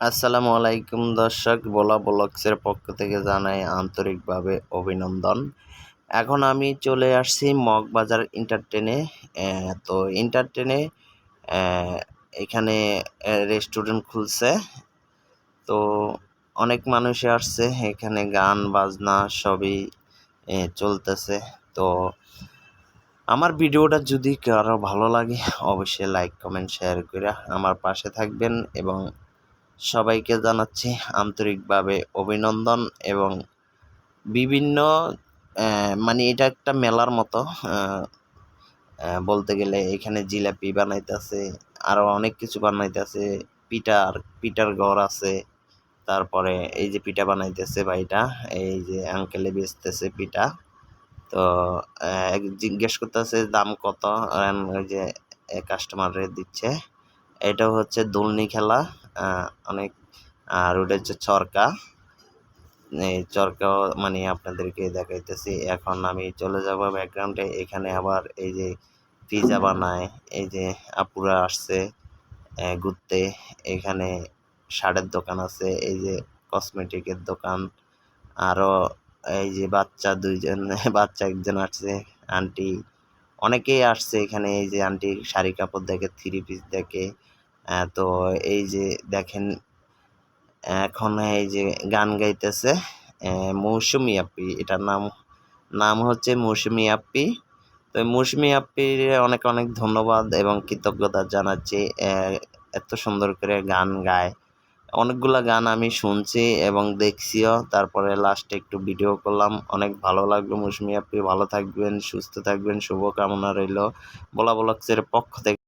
আসসালামু আলাইকুম দর্শক, বোলা ব্লগসের পক্ষ থেকে জানাই আন্তরিকভাবে অভিনন্দন। এখন আমি চলে আসছি মগবাজার ইন্টারটেনে তো ইন্টারটেনে এখানে রেস্টুরেন্ট খুলছে। তো অনেক মানুষে আসছে, এখানে গান, বাজনা সবই চলতেছে। তো আমার ভিডিওটা যদি কারও ভালো লাগে, অবশ্যই লাইক কমেন্ট শেয়ার করে আমার পাশে থাকবেন এবং সবাইকে জানাচ্ছি আন্তরিকভাবে অভিনন্দন এবং বিভিন্ন মানে এটা একটা মেলার মতো বলতে গেলে এখানে জিলাপি বানাইতেছে, আরও অনেক কিছু বানাইতেছে, পিঠার পিঠার ঘর আছে, তারপরে এই যে পিঠা বানাইতেছে ভাইটা, এই যে আঙ্কেলে বেচতেছে পিঠা, তো এক জিজ্ঞেস করতেছে দাম কত ওই যে কাস্টমারে দিচ্ছে, এটা হচ্ছে দোলনি খেলা অনেক আর ওটা হচ্ছে চরকা, এই চরকাও মানে আপনাদেরকে দেখাইতেছি। এখন আমি চলে যাব ব্যাকগ্রাউন্ডে এখানে আবার এই যে পিজা বানায়, এই যে আপুরা আসছে ঘুরতে। এখানে শার্টের দোকান আছে, এই যে কসমেটিকের দোকান। আরও এই যে বাচ্চা দুইজন, বাচ্চা একজন আসছে আন্টি অনেকেই আসছে এখানে, এই যে আন্টি শাড়ি কাপড় দেখে থ্রি পিস দেখে। তো এই যে দেখেন, এখন এই যে গান গাইতেছে মৌসুমী আপ্পি এটার নাম নাম হচ্ছে মৌসুমী আপ্পি তো মৌসুমী আপ্পির অনেক অনেক ধন্যবাদ এবং কৃতজ্ঞতা জানাচ্ছি এত সুন্দর করে গান গায়। অনেকগুলা গান আমি শুনছি এবং দেখছিও, তারপরে লাস্টে একটু ভিডিও করলাম। অনেক ভালো লাগল মৌসুমী আপনি ভালো থাকবেন, সুস্থ থাকবেন, শুভকামনা রইল। বলা ব্লগসের পক্ষ থেকে